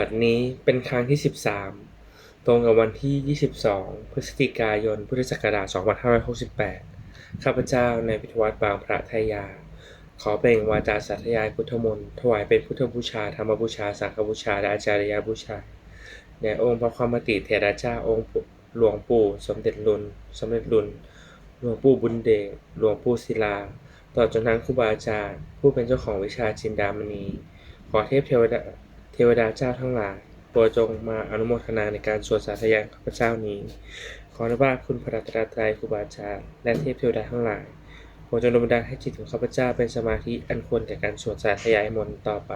บัดนี้เป็นครั้งที่ 13 ตรงกับวันที่ 22 พฤศจิกายน พุทธศักราช 2568 ข้าพเจ้าในพิทวัตบางพระทยา ขอเปล่งวาจาสาธยายพุทธมนต์ถวายเป็นพุทธบูชา ธรรมบูชา สังฆบูชา และอาจารยบูชาแด่องค์พระความติเถระเจ้าองค์หลวงปู่ สมเด็จลุน สมเด็จลุน หลวงปู่บุญเดชหลวงปู่ศิลา ต่อจนทั้งครูบาอาจารย์ ผู้เป็นเจ้าของวิชาจินดามณี ขอเทพเทวดา ทวดาเจ้าทั้งหลายโปรดจงมาอนุโมทนาในการสวดสาธยายข้าพเจ้านี้ ขออนุบาคุณพระรัตนตรัยครูบาอาจารย์และเทพเทวดาทั้งหลายโปรดจงดลบันดาลให้จิตของข้าพเจ้าเป็นสมาธิอันควรแก่การสวดสาธยายมนต์ต่อไป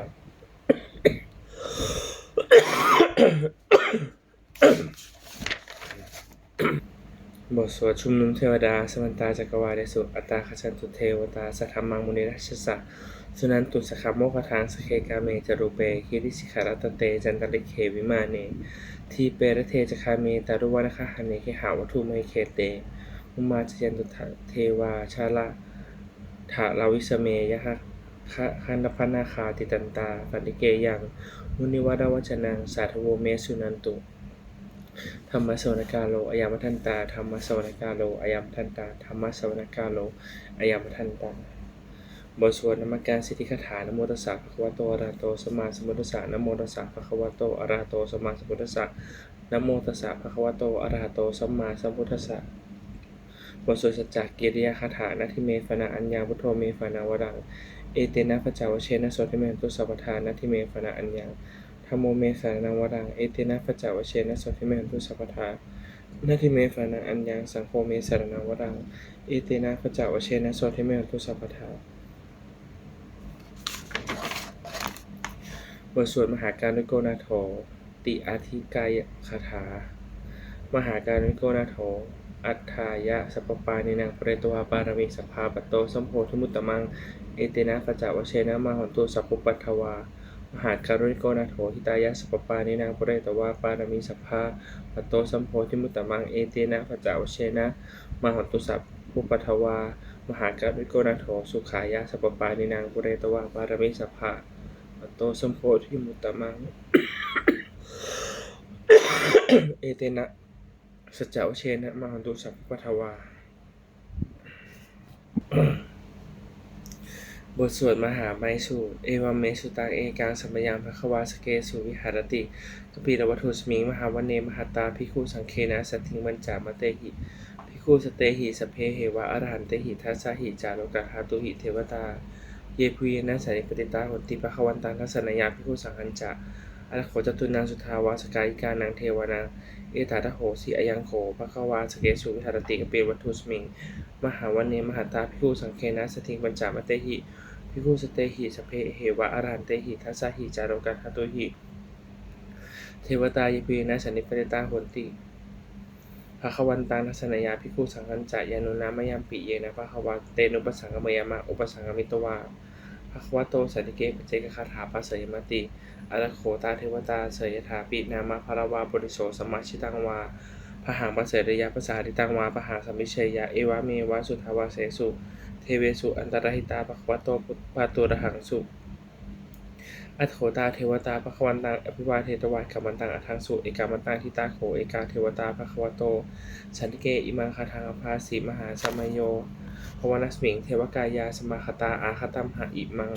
บทสวดชุมนุมเทวดา สมันตาจักรวาลเดสุอัตตาคชันตุเทวตา สัทธรรมังมุนิราชสะ สุนันตุสขโมคทางสเคกาเมจารุเปคิริสิขารัตเตจันตริเควิมาเน ทีเปรเทจคาเมตารุวานะคะหันเนเคหาวัตุไมเคเตมุมาจยันตุเทวาชาละถาลาวิสเมยะคะคันดพันาคาติตันตาปันติเกยังมุนิวาดาวจนังสาธโวเมสุนันตุธรรมสวนกาโลอายามทันตาธรรมสวนกาโลอายามทันตาธรรมสวนกาโลอายามทันตา บทสวดนมัการสิทธิคาถานโมตัสสะภะคะวะโตอะระหะโตสัมมาสัมพุทธัสสะนโมตัสสะภะคะวะโตอะระหะโตสัมมาสัมพุทธัสสะนโมตัสสะภะคะวะโตอะระหะโตสัมมาสัมพุทธัสสะบทสวดสัจจกิริยาคาถานาทิเมฟนะอัญญาพุทโธเมฟนาวรัง เอเตนะพระเจ้าวเชนะโสติเมตุสัพทานาทิเมฟนะอัญญาธรรมโมเมสานังวรัง เอเตนะปจาวเชนะสัพพิเมหันตุสัพทานาทิเมฟนังอัญญังสังโฆเมสารนังวรัง เอเตนะปจาวเชนะสัพพิเมหันตุสัพพทา บทสวดมหาการุโกนาโถติอาธิกายคาถา มหาการุโกนาโถอัฏฐายะสัพปานินังเปรตวาปารมิสัพพาปโตสัมโพธมุตตมัง เอเตนะปจาวเชนะมาหันตุสัพพุปัทถวามหาการุณิโกนาโถทิตายะสัพปานินางเปรตวาปารมีสัพพาปโตสัมโพธิมุตตมัง เอเตนะปจาวเชนะมาหันตุสัพพุปัทวามหาการุณิโกนาโถสุขายะสัพปานินางเปรตวาปารมีสัพพา ตสัมโพธิมุตตมัง เอเตนะสัจจาวเชนะมหันตุสัพพุปัทวา บทสวดมหาไมสูตร เอวัมเมสุตังเอกังสัมปยังภควาสเกสุวิหารติกปีรวัตุสมิงมหาวันเนมหาตาภิกขุสังเคนะสัตถิงมันจามเตหิภิกขุสเตหิสเพเหวะอรหันเตหิทัสสหิจาโลกะหาตุหิเทวตา เยพุยนะสันนิปติตาหนติภควันตังทัสสนยาภิกขุสังหันจะอรโขจตุนางสุทาวาสกายิกานังเทวนาเอตาทโหสีอยังโขภควาสเกสุวิหารติกเปวัตถุสมิง มหาวันเนมหาตาภิกขุสังเคนะสัตถิงมันจามเตหิพิคุสเตหิสเพเหวะอารันเตหิทัสสหิจารกัทตุหิ เทวตายปีนะสันนิปเตตาหนติ ภะควันตังทัศนยาพิคุสังคัญจายานุนามยามปิเยนะภะคะวะเตนุปสังกมยามะอุปสังกมิตวาภะควโตสันติเกปเจกคาถาปัสยมติอรโคตาเทวตาเสยถาปินามะภารวาบริโสสมาชิตังวาพหังปัสเสริยาภาษาทิตังวาพหังสัมมิเชยะเอวะเมวะสุทาวาเสสุ เทเวสุอันตรหิตาภควโตปาตุระหังสุ อัตโขตาเทวตาภควันตังอภิวาเทตวากัมมันตังอัทังสุเอกามันตังทิตาโขเอกาเทวตาภควโตสันตเกอิมังคาทางอภาสีมหาสมัยโยภวนัสมิงเทวกายาสมาคตาอาคตัมหะอิมัง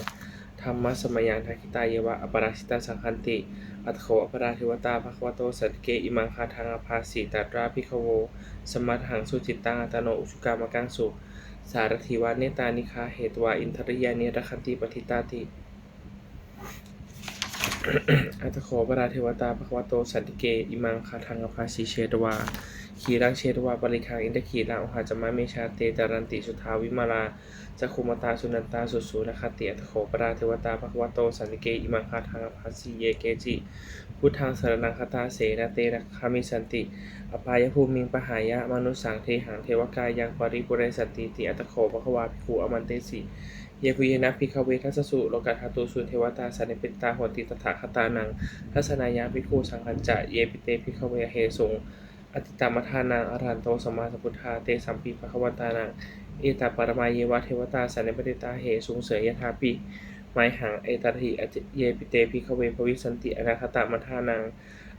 ธรรมะสมัยยังทักิตาเยวะอปราชิตาสังคันติ อัตโขอปราเทวตาภควโตสันตเกอิมังคาทางอภาสีตัตราภิกขโว สมัทหังสุจิตตังอัตโนอุชุกามกังสุสารถิวาเนตานิคาเหตวาอินทริยานิรคันติปฏิตาติ อัตโขปราเทวตาภควโตสันติเก อิมังคาทังอภาสีเชตวา ขีรังเชตวาปริคังอินทขีรังอหาจมะเมชาเตตารันติสุทาวิมาลาจักขุมตาสุนันตาสุสูนคเติอัตโขปราเทวตาภควโตสันติเก อิมังคาทังอภาสีเยเกจิ พุทธังสารนังคตาเสนาเตนะคามิสันติ อปายภูมิงปหายะมนุสังเทหังเทวกายังปริปุเรสันติติอัตโขปะควาภิกขุอมันเตสี ยคุยนะพิคเวทัสสุโลกัตถาตุสุเทวตาสันนิปิตาหติตถาคตานังทัศนายาภิกขุสังคัญจะเยปิเตภิกขเวเฮสุงอติตามทานังอรันโตสมาสพุทธาเตสัมปีภควตานังเอตาปรมาเยวะเทวตาสันนิปติตาเหสุงเสยยถาปิไมหังเอตติเยปิเตพิขเวภวิสันติอนาคตามัทานัง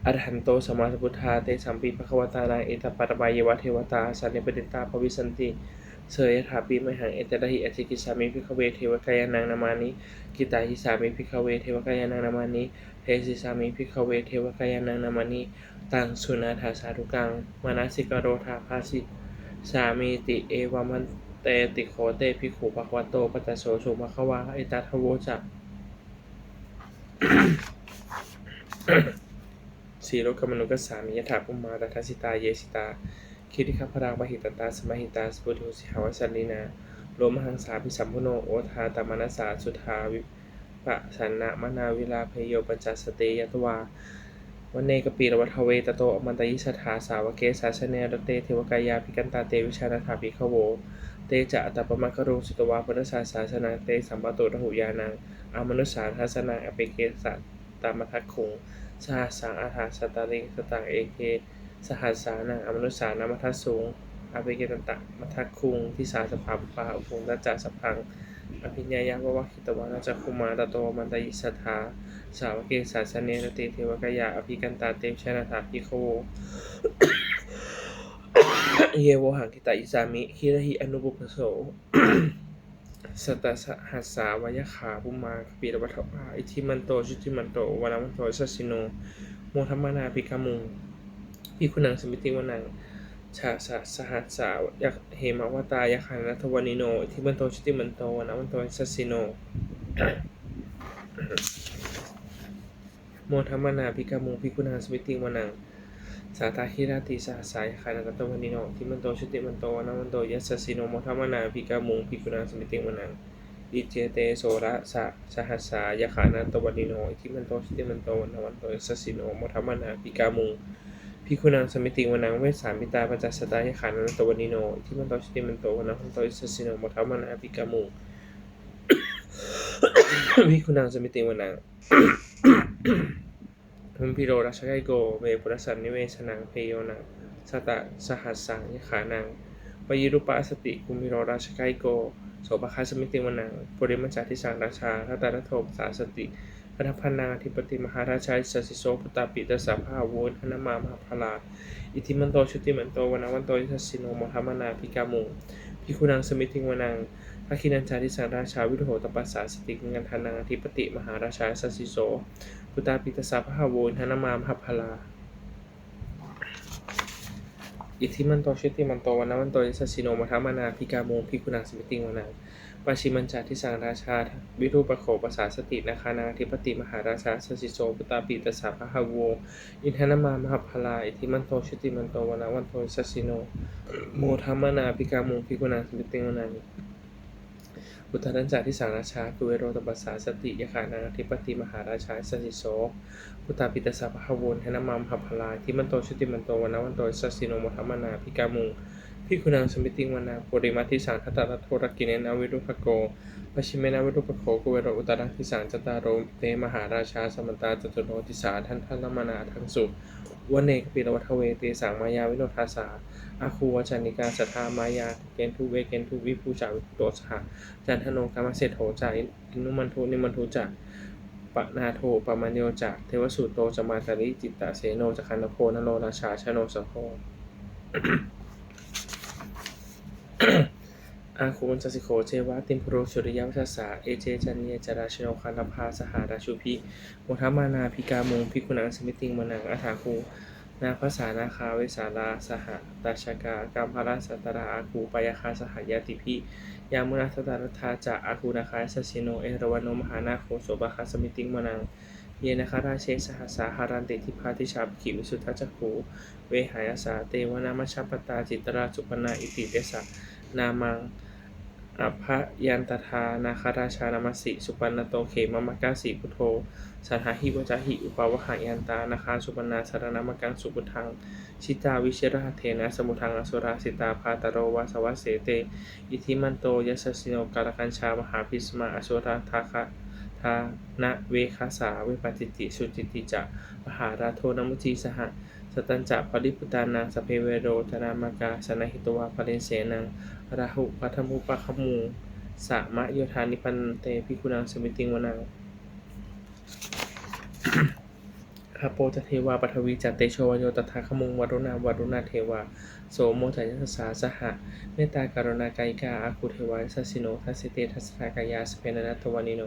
อรหันโตสมาสพุทธาเตสัมปีภควตานังเอตปัตตมายเยวะเทวตาสันนิปติตาภวิสันติ เสยถาปีมหังเอตติอจิกิสามิพิขเวเทวกายานังนามานิกิตาหิสามิพิขเวเทวกายานังนามานิเทสิสามิพิขเวเทวกายานังนามานิตังสุนาถาสาธุกังมานาสิกโรธาภาสิสามีติเอวามันเตติโคเตภิขุภควโตปัจจโสสุภควาเอตัทโวจะสีโลกมนุกัสสามิยถาภุมมาตทัสสิตาเยสิตา คิริคพรางปหิตตาสมหิตาสปุถุสิหาวสันลินาโลมหังสาพิสัมพุโนโอทาตมนัสสาสุทาวิปะสันนะมนาวิลาเพโยปัจจสเตยตวาวันเนกปีรวัทเวตโตอมันตยิสถาสาวเกสาชเนรเตเทวกายาภิกันตาเตวิชานาถาภิขโว เตจะอัตปมะกะโรสุตวาพุทธศาสาสนาเตสัมปะโตระหุยานังอามนุสสาทัสนาอเปเกสัตตามทัคคุงสหัสังอาหาสตาริสตังเอเก สหัสสานังอมนุสสานามทัสสูงอเปเกตันตะมัทคุงทิสาสภาปาอุปงตัจจสพังอภิญญายะวะวะคิตวานาจักคุมาตโตมันตยิสถาสาวกเกศาสเนรเตเทวกายาอภิกันตาเตมชนะถาภิโวเยโวหังคิตาอิสามิฮิระหิอนุบุพโสสตัสหัสสาวยขาปุมาปีรวัฏภาอิทิมันโตชุติมันโตวานามันโตสัสสิโนโมทัมมนาภิกขมุง พิคุนังสมิติวนังชาสะสหัสสาวยักเหมาวตายักขานัทวานิโนอิทิมันโตชุติมันโตนามันโตสัสสิโนโมทัมมนาภิกามุงภิกุณาสมิติวนังสาตาคิราติสาสายขายนัตตวันิโนทิมันโตชุติมันโตนามันโตยัสสิโนโมทัมมนาภิกามุงภิกุณาสมิติวนังอิเจเตโสระสะสหัสสายขานัตตวันิโนทิมันโตชุติมันโตนามันโตยัสสิโนโมทัมมนาภิกามุง ภิกุณาสมิติวนังเวสสามิตาปัจจสตายขานัตตวันนิโนทิมันโตชุติมันโตวนามันโตยัสสสิโนโมทัมมานาภิกามุงภิกุณาสมิติวนังพุมพิโรราชไกโกเวปุรสันนิเวชนังเพโยนังสตะสหัสสังยขานังวยิรุปะสติคุมพิโรราชไกโกโสภคาสมิติวนังปุริมัจจาทิสังราชาทัตตาโทปสาสติ พัทพันาธิปติมหาราชาสัสิโสปตาปิตสาภาโวนธนมามหาพลา อิทิมันโตชุติมันโตวนาวันโตยัสสิโนมทัมมานาภิกามุงพิคุนังสมิติงวนังภคินันจาทิสังราชาวิโรตปัสสาสติงันทานังธิปติมหาราชาสัสิโสพุตตาปิตสาพหาโวนธนมามหาพลาอิทธิมันโตชิติมันโตวันนมันโตยสสสิโนมัทมานาพิกาโมงพิกุณาสมิติงวนัง ปาชิมันจาทิสังราชา วิรูปโขปสาสตินาคานาธิปติมหาราชาสสิโสพุตตาปิตสาพหาโวอินทนามามหพลาอิทิมันโตชิติมันโตวนนมันโตสสสิโน โมทัมมนาพิกาโมงพิกุณาสมิติงวนังพุทธันจาทิสังราชากุเวโรตปัสสาสติยคานาธิปติมหาราชาสสิโสพุทธาปิตสาพหวนให้นามามหัพลายที่มันโตชุติมันโตวันนวันโตสัสสิโนมทัมมนาพิกามุง พิคุนังสมิติงวนาปุริมาทิสังคตตะโทรกิเนนาวิรุภโกปชิเมนาวิรุภโกกุเวโรอุตระทิสังจตารโรเตมหาราชาสมันตาจตุโนติสาทันทันมานาทั้งสุวันเนกปิรวัทเวเตสังมายาวิโนทาสาอาคูวจันิกาสัทธามายาเกณทุเวเกณทุวิภูจาวิโตสหจันทโนกามเศรษโถจาอินุมันทุนิมันทุจาปะนาโทปะมาเนโยจะเทวสุโตจมาตาริจิตตะเสโนจะคันโพนโนราชาชโนสโค อาคุมันจสิโคเจวะติมพุโรชุริยวัชสาเอเจจันเยจราชโนคันธพาสหาราชุพิโมทัมานาพิกามุงพิกุณังสมิติงมนังอัฏฐาคูนาภาษานาคาเวสาลาสหตาชกากามพาราสัตราอาคูปายคาสหายาติพิยามุนาสตารธาจะอาคูนาคาสสิโนเอรวนโนมหานาโคโสบาคาสมิติงมนัง เยนคาราเชสหัสสาหารันติทิพาทิชาปขิวิสุทธจักขูเวหายาสาเตวนามชฌปตาจิตราสุปนาอิติเดสะนามังอภยันตทานาคาราชานามสิสุปันโตเขมมะกาสีพุทโธสัทหาหิวจาหิอุปาวหายันตานาคาสุปนาสารนามักังสุพุทัง ชิตาวิเชระเทนะสมุทังอสุราสิตาพาตโรวาสวัสเสเต อิทิมันโตยัสสสิโนกาลกัญชามหาพิสมาอสุราทาคะ ทานะเวคาสาเวปาจิติสุจิติจะมหาราโทนมุจีสหะสตันจะปริปุตานังสพเพเวโรธนามากาสนาหิตวาปรินเสนังราหุปัทมุปะขมูสามะโยธานิปันเตภิกขุนังสมิติงวนังอาโปจะเทวาปฐวีจัตเตโชวโยตถาคมุงวรุณาวรุณาเทวา โสโมจายสสาสหะเมตตาการุณากายกาอาคุเทวาสัสสิโนทัสสิเตทัสสะกายาสเพนนัตวานิโน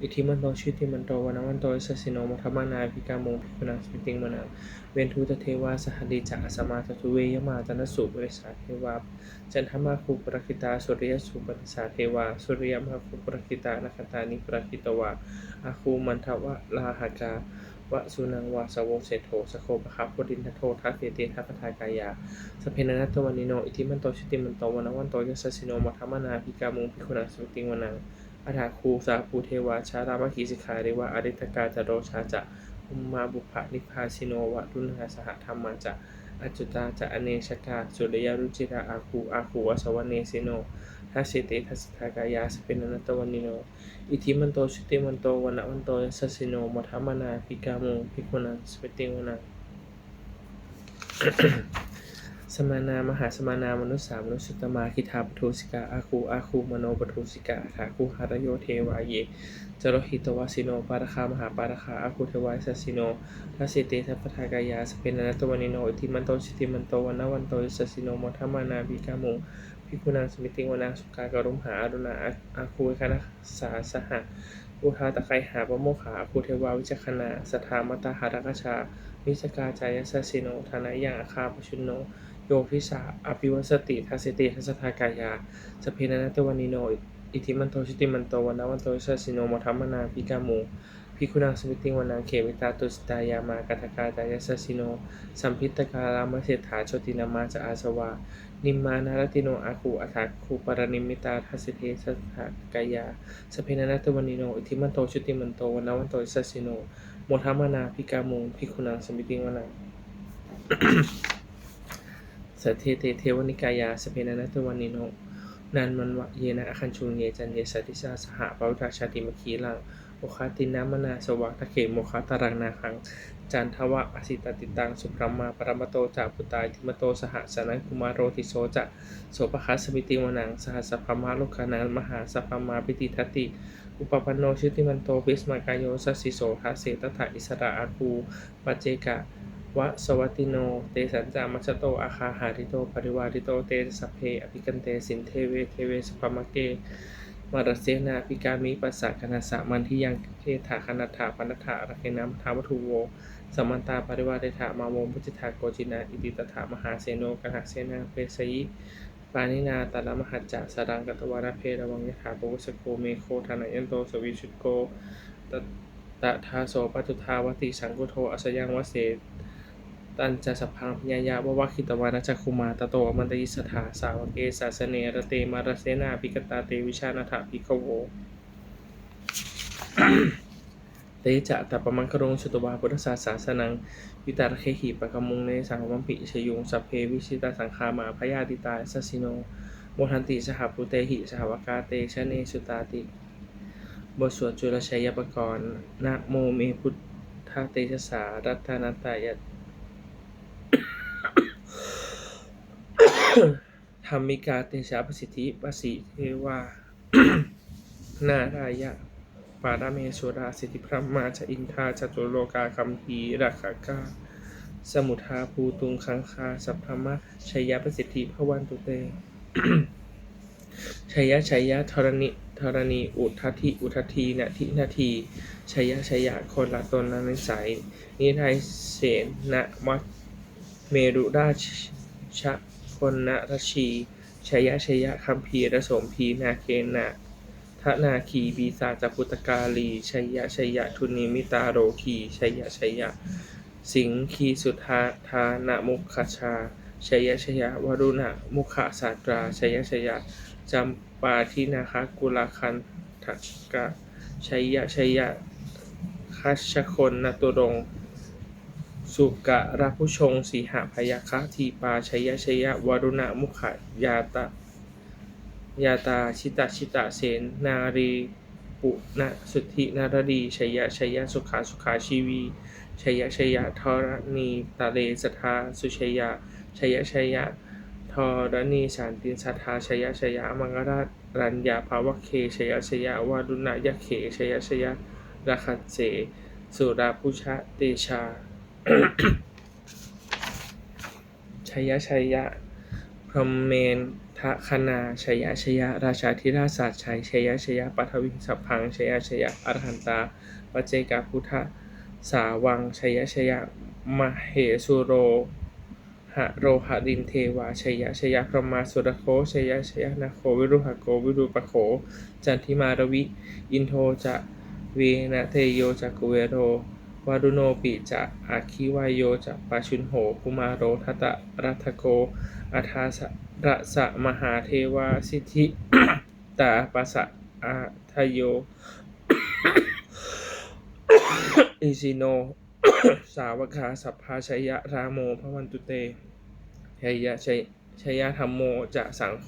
อิทิมันโตชิติมันโตวันวันโตสัสสิโนมัทมานาภิกามุงภิกขุนังสมิติงวนังเวนทุตเทวาสหดีจักสมาตตุเวยมาตนสุบริสาเทวาจันทมาคูปรคิตาสุริยสุปริสาเทวาสุริยมาคูปรคิตานัคตานิปรคิตวาอาคูมันทวะลาหากา วะสุนังวาสวงเศโธสโคปะคับพุดินทโททัสเตเตทัพทากายาสเพนันตวันิโน อิทิมันโตชิติมันโตวันวันโตยัสสิโนมัทมานาภิกามุงภิกขุนังสมิติงวนังอาถาคูสาภูเทวาชารามคีสิกขาเรวะอริตกาจโรชาจะอุมมาบุพะนิพพาสิโนวะรุณหาสหธรรมาจะอจจุตาจะอเนชกาสุริยรุจิราอาคูอาคูวสวเนสิโน ทัสสิเตทัสสทากายาสเปนนัตวันนิโน อิทิมันโตชุติมันโตวันวันโตยัสสิโนมัทมานาภิกามุงภิกุนังสมิติวนังสมานามหาสมานามนุสสามนุสุตมาคิทาปทุสิกาอาคูอาคูมโนปทุสิกาขาคูหารโยเทวายเยจโรหิตวาสิโนปารคามหาปารคาอาคูเทวายสัสิโนทัสสิเตทัพทากายาสเปนนัตตวานิโนอิทิมันโตชิติมันโตวันนวันโตยัสสิโนมัทมานาภิกามุ งภิกขุนังสมิติงวนังสุกากรุมหาอรุณาอาคูคณะสาสหะอุทาตะไคหาปโมขาภูเทวาวิจคณาสถามตาหารกชา วิสกาจายสสิโนธนายังอาคาปชุนโน โยพิสาอภิวัสติทัสติทัสทากายาสเพนันตวานิโน อิทิมันโตชิติมันโตวันวันโตสสสิโนมัทมนาพิกามูพิคุนังสมิติงวนาเขมิตาตุสตายามากาตกาจายสสิโน สัมพิตการามเศรษฐาโชตินามาจะอาสวา นิมมานารติโนอาคูอัฏฐาคูปรนิมิตาทัสสิเทสัทกายาสเพนันตวานิโนอิทิมันโตชุติมันโตวันวันโตสัสิโนโมทมานาพิกามุงพิคุนังสมิติวนังสัทเทเตเทวนิกายาสเพนันตวานิโนนันมันวะเยนะอคันชุงเยจันเยสัตติสาสหปวุตาชาติมคีลัง โอคาตินามนาสวัตะเขโมคาตารังนาคัง จันทวะอสิตติตัง สุพรมมาปรมโตจาปุตายทิมโตสหสนังกุมารโรติโสจะโสปคัสมิติวนังสหัสสพมาโลกานังมหาสพมาปิติทัตติอุปปันโนชิติมันโตพิสมากายโยสัสสิโสทัสเสตถาอิสระอาคูปัจเจกะวะสวัตติโน เตสัญจามัชโต อาคาหาริโต ปริวาริโต เตสัพเพ อภิกันเต สินเทเว เทเวสปมะเก มารเสนาภิกามิปัสสะคณสะมันทิยังเทถาคณถาปนัฏฐาระเคนามทาวัตุโวสมันตาปริวาเดถามาโมพุจิตาโกจินาอิติตถามหาเสโนกหเสนาเปสยิปานินาตาลมหัจจะสรังกัตวาระเพระวังยถาโปวสโกเมโคธานายันโตสวิชุตโกตตะทาโสปัจจุทาวติสังกุโทอัสยังวเส ตันจะสพังพญายาววะคิตวานะจักคุมาตโตมันตยิสถาสาวกเกสาสเนระเตมารเสนาภิกตาเตวิชานาถาภิกขโวเตจะตัปมังครงชุตวาพุทธศาสาสนังวิตารเคหิปะกมุงในสังวัมปิชยุงสัพเพวิชิตาสังคามาพยาติตาสัสิโนโมทันติสหปุเตหิสหวกาเตชะเนสุตาติบทสวดจุลชัยปกรณ์นะโมเมพุทธเตชะสารัตนตตายะ ธรรมิกาเตชะประสิทธิปสิเทวา นารายะปาราเมสุราสิทธิพระมาชอินทาจตุโลกาคัมภีรักขากาสมุทาภูตุงคังคาสัพพมะชัยยะประสิทธิพระวันตุเตชัยยะชัยยะธรณีธรณีอุทัทีอุทัทีนาทินาทีชัยยะชัยยะคนละตนละนิสัยนิไทยเสนะวัเมรุราช คนนรชีชยยะชยยะคัมภีระสมพีนาเคนะทนาคีบีสาจปุตกาลีชยยะชยยะทุนิมิตาโรคีชยยะชยยะ สิงคีสุทาทานะมุขชาชยยะชยยะวรุณะมุขศาสตราชยยะชยยะจำปาทินาคกุลาคันทกะชยยะชยยะคัชคนนตุรง สุกะระผู้ชงสีหพยาคะทีปาชัยยะชัยยะวรุณมุขยาตะยาตาชิตาชิตาเสนนารีปุณสุทธินารดีชัยยะชัยยะสุขาสุขาชีวีชัยยะชัยยะทรณีตาเลสทาสุชัยยะชัยยะชัยยะทรณีสานตินสัทธาชัยยะชัยยะมังกราชรัญญาภาวะเคชยชยวารุณยะเขชยชยราคัสเสสุราพุชะเตชา ชัยชัยยะ พรหมเมนทะคณาชัยชยะ ราชาธิราชาสตร์ชัยชัยชยะปัทวิสัพพังชัยชยะอรหันตาปัจเจกาพุทธสาวังชัยชยะมเหสุโรหะโรหะดินเทวาชัยยะชยะพรหมาสุรโคชัยยะชยะนาโควิรุหะโกวิรุปโข จันทิมารวิ อินโทจะเวนะเทโยจะกุเวโร วารุโนปิจะอาคิวายโยจะปาชุนโหกุมารโรทัตะรัตโกอาทาสะระสะมหาเทวาสิทธิตาปัสสะอาทโยอิสิโน สาวกาสัพพาชัยยะรามโมพระวันตุเตชัยยะชัยชยะธรรมโมจะสังโฆ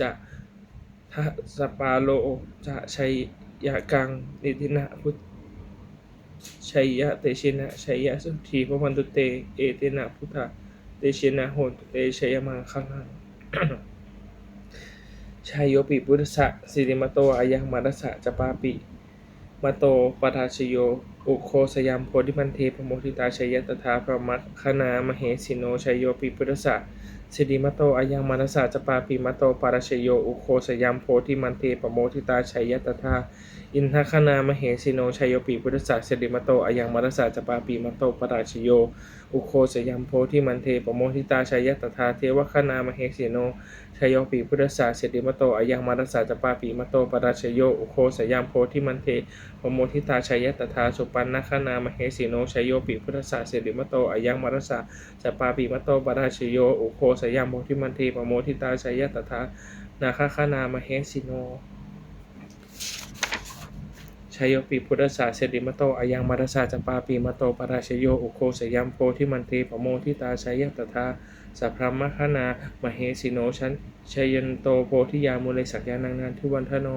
จะทัสปาโลจะชัยยะกังนิตินะพุทธ ชัยยะเตชินะชัยยะสุธีพระวันตุเต เอเตนะพุทธะเตชินะโหตุเตชัยมังคังชัยโยปิพุทธะสิริมโตอายังมารสะจปาปิมาโตปทาชโยอุโคสยามโพธิมันเทพโมทิตาชัยยตถาพระมัคคณามเหสิโนชัยโยปิพุทธะสิริมโตอายังมนัสะจปาปิมาโตปาราชโย อุโคสยามโพธิมันเทปโมทิตาชัยยตถา อินทคณามเหสิโนชัยโยปิพุทธะสิริมโตอายังมนัสสะจปาปิมโตปราชโย อุโคสยามโพธิมันเทปโมทิตาชัยยตถาเทวคณามเหสิโนชัยโยปีพุทธศาสสิริมโตอายังมารัสสะจปาปีมโตปราชโย อุโคสยามโพธิมันเทปโมทิตาชัยยตถาสุปันนคณามเหสีโนชัยโยปีพุทธศาสสิริมโตอายังมารัสสะจปาปีมโตปราชโย อุโคสยามโพธิมันเทปโมทิตาชัยยตถานาคคณามเหสีโน ชยโยปีพุทธศาสสิริมโตอายังมารัสสะจปาปีมโตปราชโยอุโคสยามโพธิมันเทปโมทิตาชัยตถาสัพพรมคณามเหสิโนชันชยันโตโพธิยามุเลสักยานังนานทิวันทโน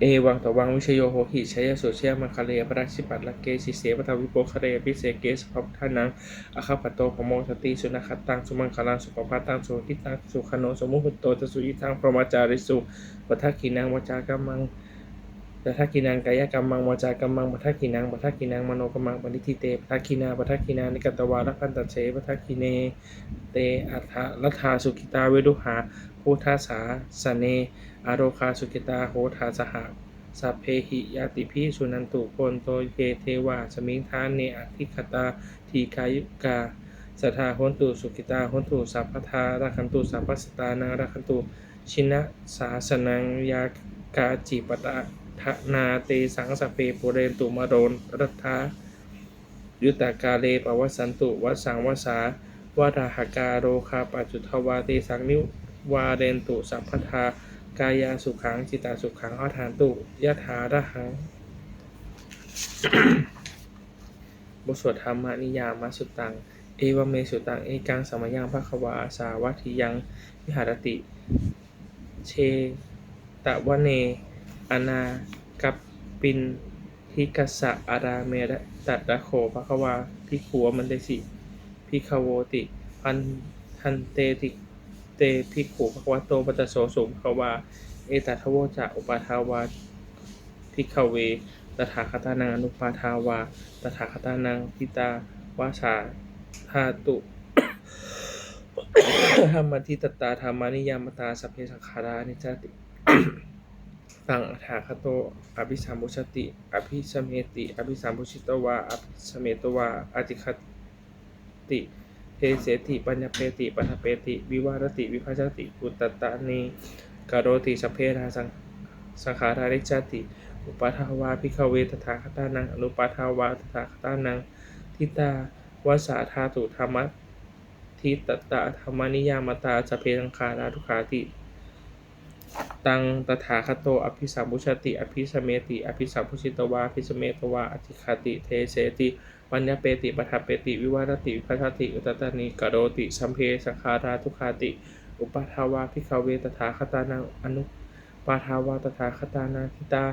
เอวังตวังวิชโยโหหิชัยสุเชียมังคะเลปรักชิปัตละเกสิเสปทวิโปคะเรพิเศเกสภัพทานังอคาปโตพโมสติสุนัขตังสุมังคลังสุปปาตังสุหิตังสุขโนสมุหุตโตจสุยิทังพรหมจาริสุปัทกินังวจากรรมัง ปัทกินังกายกรรมังวจากรรมังปัทกินังปัทกินังมโนกรรมังปณิทิเตปัทกินาปัทกินานิกตวาลพันตเสปัทกิเน เตอัฏฐรัฐาสุขิตาเวดุหาพุทธาสาสเนอโรคาสุขิตาโหทาสหสัพเพหิยาติพิสุนันตุโคนโตเยเทวาสมิงทานเนอธิคตาทีกายุกาสทธาหนตุสุขิตาหนตุสัพพทาราคันตุสัพพสตานาราคันตุชินะสาสนังยากาจิปตะ ทนาเตสังสเปปุเรนตุมาโรนรัตถายุตากาเลปวัสันตุวัสสังวสาวาราหกาโรคาปัจจุทวาเตสังนิวาเรนตุสัพพทากายาสุขังจิตาสุขังอาฐานตุยะถาระหังบทสวดธรรมนิยามสุตัง เอวเมสุตัง เอกังสมยังภควาสาวัติยังวิหารติ เชตะวะเน อนากัปปินทิกัสสะอาราเมระตัดระโขภควาพิขัวมันเดสิพิคโวติพันทันเตติเตพิขุภควโตปัตโสสุภควาเอตัทโวจะอุปาทาวาพิกเวตถาคตานังอนุปาทาวาตถาคตานังพิตาวาสาธาตุธรรมทิตตาธรรมานิยามตาสัพเพสังขารานิจติ ตังอัฏฐาคโต อภิสัมพุชติ อภิสมเมติ อภิสัมพุชิตวา อภิสมเมตวาอติคติเทเสติ ปัญญเปติ ปัฏเปติ วิวารติ วิภัชติ อุตตตานีกโรติสเพราสังสังขาราริจจติ อุปาทาวาพิคเวตถาคตานัง อนุปาทาวาตถาคตานัง ทิตาวสาธาตุธรรมะทิตตะธรรมนิยามตาสเพสังขาราทุขาติ ตังตถาคโต อภิสัมพุชติ อภิสเมติ อภิสัมพุชิตวาอภิสเมตวาอธิคติ เทเสติปัญญเปติปัฏฐเปติ วิวารติวิภัชติ อุตตานิกโรติสัมเพสังขาราทุกขาติ อุปาทาวาพิคเวตถาคตานังอนุปาทาวาตถาคตานังทิตา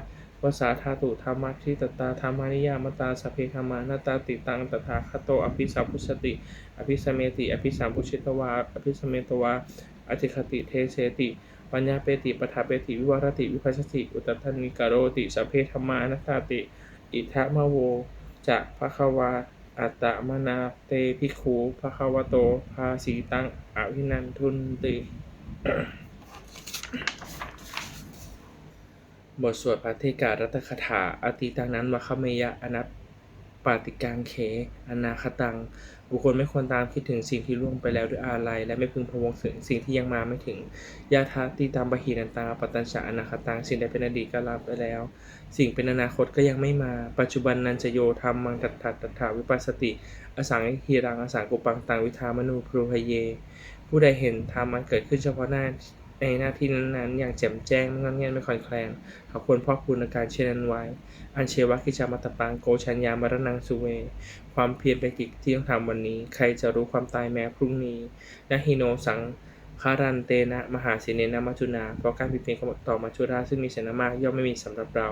วสาธาตุธรรมะทิตตาธรรมานิยามตาสเพธรรมานาตาติตังตถาคโต อภิสัมพุชติ อภิสเมติ อภิสัมพุชิตวาอภิสเมตวาอธิคติ เทเสติ ปัญญาเปติปทาเปติวิวารติวิภัชสติ อุตตันวิการโรติสัพเพธรรมานัตตาติ อิทะมะโวจะภะคะวาอัตตมนาเตภิกขุภะคะวะโต ภาสีตังอภินันทุนติบทสวดปาเทการัตคถาอติตังนั้นวะคเมยะอนัปปาติกังเขอนาคตัง บุคคลไม่ควรตามคิดถึงสิ่งที่ล่วงไปแล้วด้วยอาลัยและไม่พึงพะวงถึงสิ่งที่ยังมาไม่ถึง ยาทาตีตามบหินันตาปตัญชะอนาคตังสิ่งใดเป็นอดีตก็รับไปแล้ว สิ่งเป็นอนาคตก็ยังไม่มา ปัจจุบันนันจะโยธรรมมังตัตถัตถาวิปัสสติ อสังฮีรังอสังกุปังตังวิธามนูพรูหเย ผู้ใดเห็นธรรมมันเกิดขึ้นเฉพาะหน้าในหน้าที่นั้นๆ อย่างแจ่มแจ้งไม่งอนแงนไม่คลอนแคลนเขาควรพ่อกพูนอาการเช่นนั้นไว้ อันเชวะกิจามัตตปังโกชัญญามรณังสุเว ความเพียรเป็นกิจที่ต้องทำวันนี้ ใครจะรู้ความตายแม้พรุ่งนี้นะฮิโนสังคารันเตนะ มหาสิเนนะมัจจุนา เพราะการผิดเพียงต่อมัจจุราซึ่งมีชนะมากย่อมไม่มีสำหรับเรา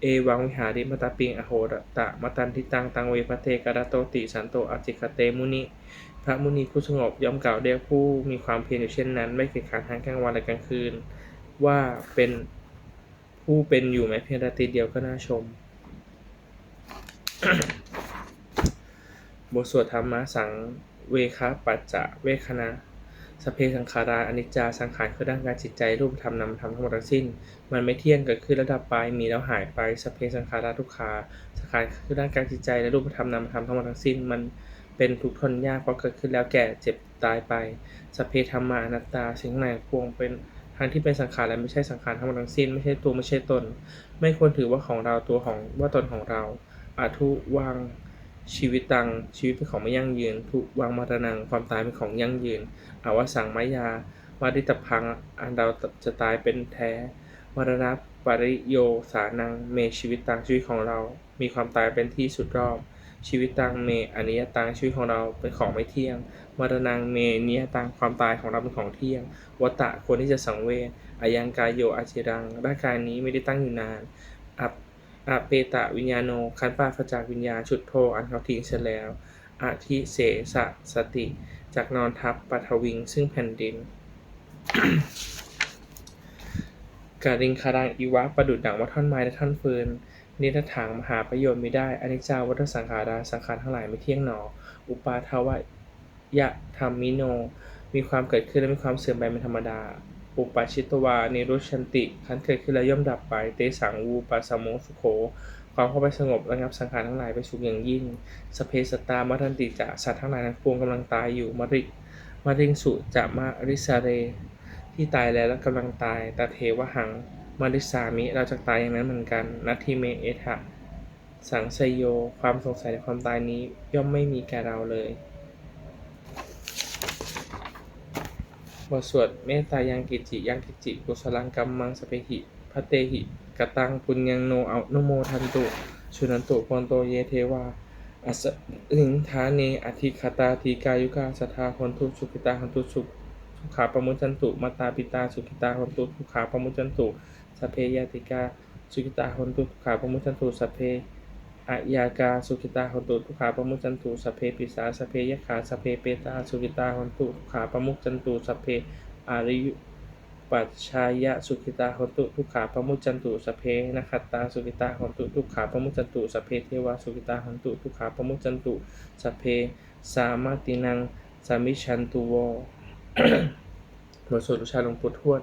เอวังวิหาริมตาปิงอโหรตะมตันทิตังตังเวพะเทกรโตติสันโตอจิคเตมุนิ พระมุนีผู้สงบย่อมกล่าวเรียกผู้มีความเพียรอยู่เช่นนั้น ไม่เกียจคร้านทั้งกลางวันและกลางคืน ว่าเป็นผู้เป็นอยู่แม้เพียงราตรีเดียวก็น่าชม บทสวดธรรมะสังเวคะปัจจะเวคณะสเพสังขาราอนิจจาสังขารคือร่างกายจิตใจรูปธรรมนามธรรมทั้งหมดทั้งสิ้น มันไม่เที่ยงเกิดขึ้นแล้วดับไปมีแล้วหายไปสเพสังขาราทุกขาสังขารคือร่างกายจิตใจและรูปธรรมนามธรรมทั้งหมดทั้งสิ้น มันเป็นทุกข์ทนยากเพราะเกิดขึ้นแล้วแก่เจ็บตายไปสเพธรรมาอนัตตาสิ่งไหนพวงเป็นทางที่เป็นสังขารและไม่ใช่สังขารทั้งหมดทั้งสิ้น ไม่ใช่ตัวไม่ใช่ตน ไม่ควรถือว่าของเราตัวของว่าตนของเราอาทุวาง ชีวิตตัง ชีวิตเป็นของไม่ยั่งยืนทุวางมรณัง ความตายเป็นของยั่งยืนอาวสังมายาวาริตพัง อันเราจะตายเป็นแท้มรณะปริโยสานัง เมชีวิตตังชีวิตของเรา มีความตายเป็นที่สุดรอบ ชีวิตตังเมอนิยตังชีวิตของเราเป็นของไม่เที่ยง มรณังเมนิยตังความตายของเราเป็นของเที่ยงวัตตะควรที่จะสังเวชอายังกายโยอาชิรังร่างกายนี้ไม่ได้ตั้งอยู่นาน อเปตะวิญญาโน คันปาขจากวิญญาชุดโทอันเขาทิ้งเสียแล้วอาทิเสสะสติ จากนอนทับปัทวิง ซึ่งแผ่นดินการิงคารังอีวะประดุดดังว่าท่อนไม้และท่อนฟืนนิทถางมหาประโยชน์ไม่ได้อนิจจาวัฏสังขาราสังขารทั้งหลายไม่เที่ยงหนอ อุปาทวะยะธรรมิโน มีความเกิดขึ้นและมีความเสื่อมไปเป็นธรรมดา อุปาชิตวา นิรุชันติ คันเกิดขึ้นแล้วย่อมดับไป เตสังวูปัสโมสุโข ความเข้าไปสงบระงับสังขารทั้งหลายไปสุขอย่างยิ่ง สเพสตามทันติจะสัตว์ทั้งหลายทั้งปวงกำลังตายอยู่มริมริงสุจะมาริสาเร ที่ตายแล้วและกำลังตายตาเทวหังมาริสามิเราจะตายอย่างนั้นเหมือนกันนัตทิเมเอทะสังสยโย ความสงสัยในความตายนี้ย่อมไม่มีแก่เราเลย บทสวดเมตตายังกิจิยังกิจิกุศลังกัมมังสเปหิพระเตหิกตังปุญญังโนเอานโมทันตุชุนันตุพนโตเยเทวาอัสลิงทาเนอธิคตาทีกายุกาสทาคนทุสุขิตาคนทุสุสุขาปมุจันตุมาตาปิตาสุขิตาคนตุสุขาปมุจันตุสเพยติกาสุขิตาคนตุสุขาปมุจันตุสเพ อายากาสุขิตาคนตุสุขาปมุจันตุสพเพปิสาสพเพยขาสพเพเปตาสุขิตาคนตุสุขาปมุจันตุสพเพอาริยุปัจชายะสุขิตาหนตุทุกขาปมุจันตุสพเพนะขัตตาสุขิตาหนตุทุกขาปมุจันตุสพเพเทวาสุขิตาหนตุทุกขาปมุจันตุสพเพสามาตินังสามิชันตุวบทสวดอุชาหลวงปู่ทวด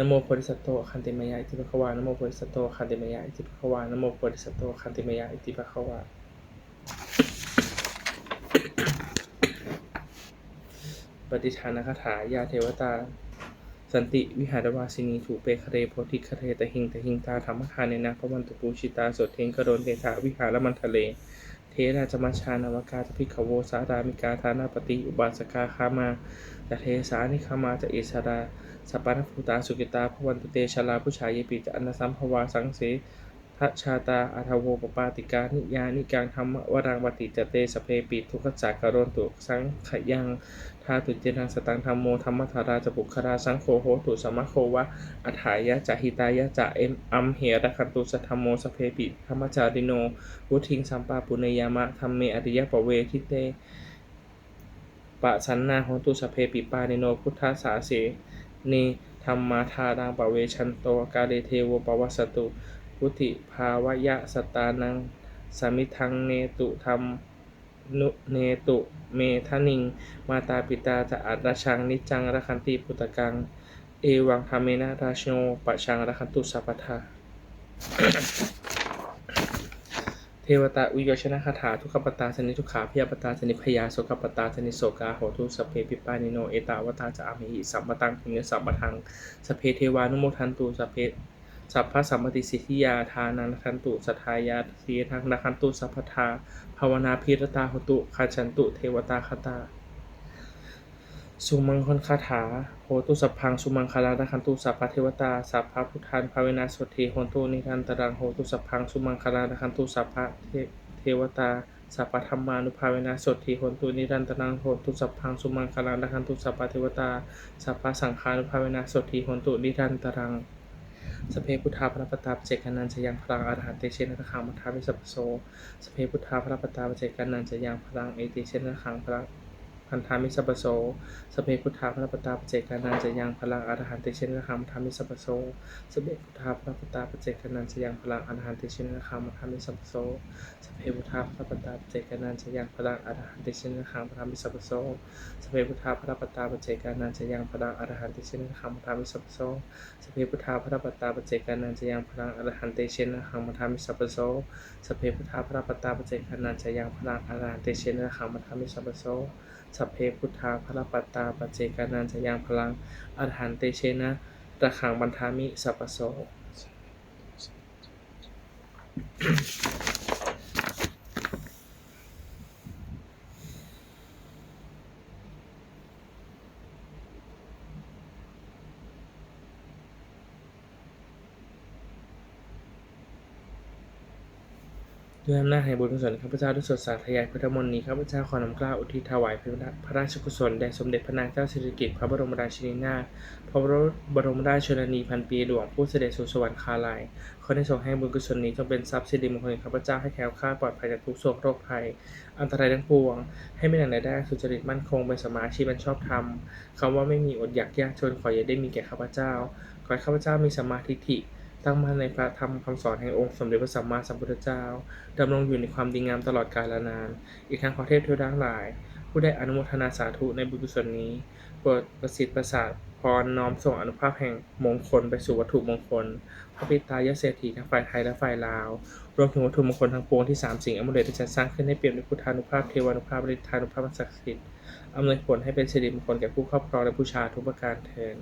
นโมโพธิสัตโตคันติมายะอิติภควานโมโพธิสัตโตคันติมายะอิติภควานโมโพธิสัตโตคันติมายะอิติภควาปฏิทานคาถายาเทวตา สันติวิหารวาสินีถูเปคเรโพธิคเรตะหิงตะหิงตาธรรมคาเนนะพระวันตุปูชิตาสดเทงกระโดนเทถาวิหารมันทะเล เทราจมัชานาวกาจะพิขโวสารามิกาธานาปฏิอุบาสกาคามาจะเทสานิคามาจะอิสรา สัปปานภูตาสุกิตาพระวันตุเตชลาผู้ชายเยปิจะอนาสัมภวาสังเสทชาตาอาทาวโวปปาติกานิยานิกังธรรมวรังวติจเตสเพปิทุกขจักกรโรนตุสังขยังทาตุเจนังสตังธรรมโมธรรมธาราจะปุคราสังโฆโหตุสมะโควะอัฏฐายะจหิตายะจะเอ็มอัมเหระคันตุสธรรมโมสเพปิธรรมจาริโนวุทิงสัมปาปุเนยามะธรรมเมอริยปเวทิเตปะสันนาโหตุสเพปิปานิโนพุทธาสาเส เนธรรมาทานังปะเวชันโตกาเลเทวปวัสตุพุทธิภาวยะสตานังสามิทังเนตุธรรมนุเนตุเมทนิง มาตาปิตาจะอัตราชังนิจังรักขันติปุตตะกัง เอวังธรรมเนะราชโนปะชังรักขันตุสัพพทา เทวตาอุยชนะคาถาทุกขปตาสนิทุกขาพยาปตาสนิพยาโสกปตาสนิโสกาโหตุสพเพปิปานิโนเอตาวตาจะอามิหิสัมปตังพุญญสัมปทังสเพเทวานุโมทันตุสเพสัพพะสัมปติสิทธิยาทานังคันตุสัทธายาสีทังนัคันตุสัพพทาภาวนาพิรตาหตุคาชันตุเทวตาคตา สุมังคลคาถาโหตุสัพพังสุมังคลานะคันตุสัพพะเทวตาสัพพะพุทธานภาเวนาสดเทโหตุนิทันตรังโหตุสัพพังสุมังคลานะคันตุสัพพะเทวตาสัพพะธรรมานุภาเวนะสดเทโหนตุนิรันตรังโหตุสัพพังสุมังคลานะคันตุสัพพะเทวตาสัพพะสังฆานุภาเวนะสดเทโหนตุนิรันตรังสพเพพุทธาพระปตาปเจกานันจะยังพลังอรหันเตเชนะขังมัทธาวิสัพโสสพเพพุทธาพระปตาปเจกานันจะยังพลังเอติเชนะขังพลัง พันธามิสัพโสสเพพุทธาพระปตาปเจกานันจะยังพลังอรหันเตเชนะขังมัทธามิสัพโสสเพพุทธาพระปตาปเจกานันจะยังพลังอรหันเตเชนะขังมัทธามิสัพโสสเพพุทธาพระปตาปเจกานันจะยังพลังอรหันเตเชนะขังมัทธามิสัพโสสเพพุทธาพระปตาปเจกานันจะยังพลังอรหันเตเชนะขังมัทธามิสัพโสสเพพุทธาพระปัตตาปเจกานันจะยังพลังอรหันเตเชนะหังมัทามิสัพโสสเพพุทธาพระปตาปเจกานันจะยังพลังอรหันเตเชนะหังมัทามิสัพพโส สัพเพพุทธาพระปัตตาปเจกานันจยังพลังอรหันเตเชนะตะขังบันทามิสัพพโส ด้วยอำนาจแห่งบุญกุศลข้าพเจ้าได้สวดสาธยายพุทธมนต์นี้ข้าพเจ้าขอนำกล้าอุทิศถวายพระราชกุศลแด่สมเด็จพระนางเจ้าสิริกิติ์พระบรมราชินีนาถพระบรมราชชนนีพันปีหลวงผู้เสด็จสู่สวรรคาลัยขอได้ทรงให้บุญกุศลนี้จงเป็นทรัพย์สิริมงคลข้าพเจ้าให้แคล้วคลาดปลอดภัยจากทุกโศกโรคภัย อันตรายทั้งปวง ให้ไม่หนักใดได้สุจริตมั่นคงเป็นสมาชีพอันชอบธรรมคำว่าไม่มีอดอยากยากจนขออย่าได้มีแก่ข้าพเจ้าขอให้ข้าพเจ้ามีสมาทิฏฐิ ตั้งมั่นในพระธรรมคำสอนแห่งองค์สมเด็จพระสัมมาสัมพุทธเจ้าดำรงอยู่ในความดีงามตลอดกาลนาน อีกทั้งขอเทพเทวดาหลาย ผู้ได้อนุโมทนาสาธุในบุญกุศลนี้โปรดประสิทธิ์ประสาทพรน้อมส่งอนุภาพแห่งมงคลไปสู่วัตถุมงคล พระปิตายเศรษฐีทั้งฝ่ายไทยและฝ่ายลาว รวมถึงวัตถุมงคลทั้งปวงที่สามสิ่งอมุเลตที่จะสร้างขึ้นให้เปรียบด้วยพุทธานุภาพเทวานุภาพฤทธานุภาพศักดิ์สิทธิ์อำนวยผลให้เป็นสิริมงคลแก่ผู้ครอบครองและผู้ชาทุกประการเทิน